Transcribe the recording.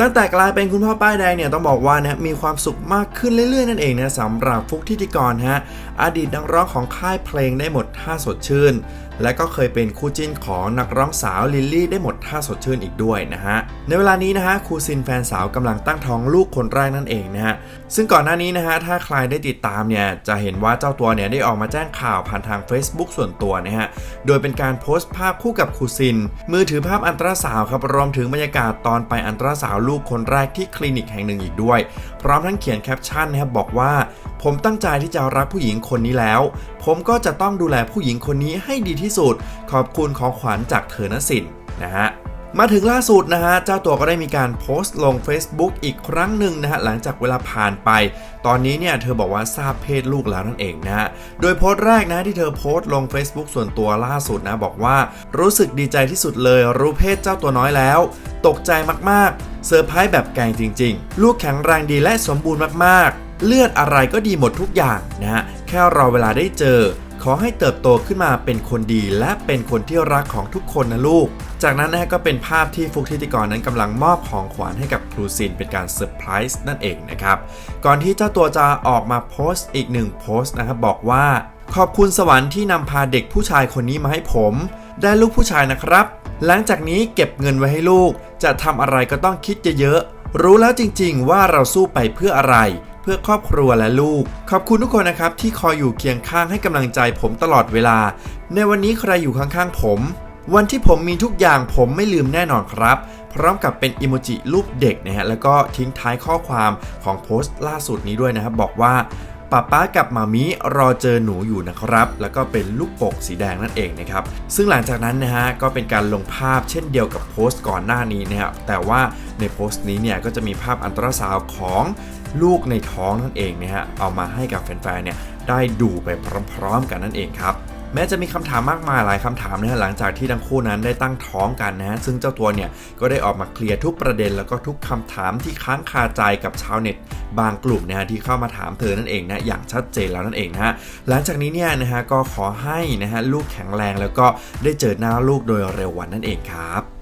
ตั้งแต่กลายเป็นคุณพ่อป้ายแดงเนี่ยต้องบอกว่านะมีความสุขมากขึ้นเรื่อยๆนั่นเองนะสำหรับฟุกทิติกรฮะอดีตนักร้องของค่ายเพลงได้หมดท่าสดชื่น และก็เคยเป็นคู่จิ้นของนักร้องสาวลิลลี่ได้หมดท่าสดชื่นอีกด้วยนะฮะ ในเวลานี้นะฮะครูซินแฟนสาวกำลังตั้งท้องลูกคนแรกนั่นเองนะฮะ ซึ่งก่อนหน้านี้นะฮะถ้าใครได้ติดตามเนี่ยจะเห็นว่าเจ้าตัวเนี่ยได้ออกมาแจ้งข่าวผ่านทาง Facebook ส่วนตัวนะฮะ โดยเป็นการโพสต์ภาพคู่กับครูซิน มือถือภาพอันตราสาวครับรวมถึงบรรยากาศตอนไปอันตราสาวลูกคนแรกที่คลินิกแห่งหนึ่งอีกด้วย พร้อมทั้งเขียนแคปชั่นนะครับบอกว่า ผมตั้งใจที่จะรักผู้หญิงคนนี้แล้ว ผมก็จะต้องดูแลผู้หญิงคนนี้ให้ดีที่สุด ขอบคุณของขวัญจากเธอนสินนะฮะมาถึงล่าสุดนะฮะ เจ้าตัวก็ได้มีการโพสต์ลง Facebook อีกครั้งหนึ่งนะฮะ หลังจากเวลาผ่านไป ตอนนี้เนี่ยเธอบอกว่าทราบเพศลูกแล้วนั่นเองนะฮะ โดยโพสต์แรกนะที่เธอโพสต์ลง Facebook ส่วนตัวล่าสุดนะบอกว่ารู้สึกดีใจที่สุดเลย รู้เพศเจ้าตัวน้อยแล้ว ตกใจมากๆเซอร์ไพรส์แบบแกงจริง ๆ ลูกแข็งแรงดีและสมบูรณ์มากๆ เลือดอะไรก็ดีหมดทุกอย่างนะฮะแค่รอเวลาได้เจอ ขอให้เติบโตขึ้นมาเป็นคนดีและเป็นคนที่รักของทุกคนนะลูก จากนั้นนะฮะก็เป็นภาพที่ฟุกทิติกรนั้นกำลังมอบของขวัญให้กับครูซินเป็นการเซอร์ไพรส์นั่นเองนะครับ ก่อนที่เจ้าตัวจะออกมาโพสต์อีกหนึ่งโพสต์นะครับบอกว่า ขอบคุณสวรรค์ที่นำพาเด็กผู้ชายคนนี้มาให้ผม ได้ลูกผู้ชายนะครับ หลังจากนี้เก็บเงินไว้ให้ลูก จะทำอะไรก็ต้องคิดเยอะๆรู้แล้วจริงๆว่าเราสู้ไปเพื่ออะไร พื่อครอบครัวและลูก ขอบคุณทุกคนนะครับที่คอยอยู่เคียงข้างให้กำลังใจผมตลอดเวลา ในวันนี้ใครอยู่ข้างๆผม วันที่ผมมีทุกอย่างผมไม่ลืมแน่นอนครับ พร้อมกับเป็นอิโมจิรูปเด็กนะฮะแล้วก็ทิ้งท้ายข้อความของโพสต์ล่าสุดนี้ด้วยนะครับบอกว่า ป้าป้ากับมามิรอเจอหนูอยู่นะครับ แล้วก็เป็นลูกปกสีแดงนั่นเองนะครับ ซึ่งหลังจากนั้นนะฮะก็เป็นการลงภาพเช่นเดียวกับโพสต์ก่อนหน้านี้นะครับแต่ว่าในโพสต์นี้เนี่ยก็จะมีภาพอันตราซาวของลูกในท้องนั่นเองนะฮะเอามาให้กับแฟนๆเนี่ยได้ดูไปพร้อมๆกันนั่นเองครับ แม้จะมีคำถามมากมายหลายคำถามนะฮะหลังจากที่ทั้งคู่นั้นได้ตั้งท้องกันนะฮะซึ่งเจ้าตัวเนี่ยก็ได้ออกมาเคลียร์ทุกประเด็นแล้วก็ทุกคำถามที่ค้างคาใจกับชาวเน็ต บางกลุ่มนะฮะที่เข้ามาถามเธอนั่นเองนะอย่างชัดเจนแล้วนั่นเองนะฮะหลังจากนี้เนี่ยนะฮะก็ขอให้นะฮะลูกแข็งแรงแล้วก็ได้เจอหน้าลูกโดยเร็ววันนั่นเองครับ